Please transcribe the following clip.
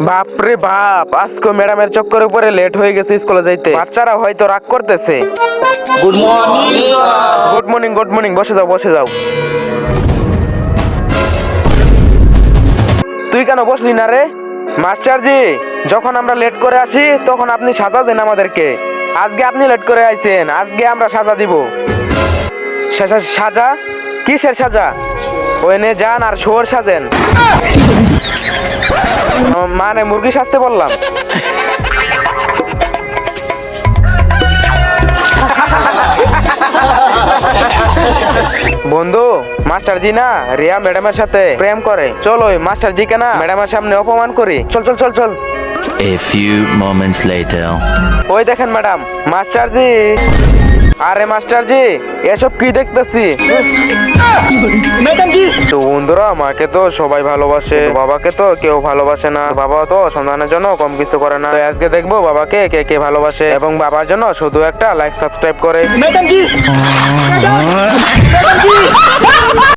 বাপরে বাপ আজকে ম্যাডামের চক্করে উপরে লেট হয়ে গেছে স্কুলে যাইতে। বাচ্চারা হয়তো রাগ করতেছে। Good morning good morning good morning বসে যাও বসে যাও। তুই কেন বসলি না রে? মাস্টারজি যখন আমরা লেট করে আসি তখন আপনি সাজা দেন আমাদেরকে। আজকে আপনি লেট করে আইছেন আজকে আমরা সাজা দিব। সাজা? কিসের সাজা? ওই নে যান আর শোর সাজেন। মানে মুরগি সাজতে বললাম। বন্ধু মাস্টার জি না রিয়া ম্যাডামের সাথে প্রেম করে। চল ওই মাস্টার জি কে না ম্যাডামের সামনে অপমান করি। চল চল চল চল। A few moments later. ওই দেখেন ম্যাডাম মাস্টার জি আরে মাস্টার জি এসব কি দেখতেছি? তো বন্ধুরা, মাকে তো সবাই ভালোবাসে, বাবাকে তো কেউ ভালোবাসে না। বাবা তো সন্ধানের জন্য কম কিছু করে না। আজকে দেখব বাবাকে কে কে ভালোবাসে এবং বাবার জন্য শুধু একটা লাইক সাবস্ক্রাইব করে।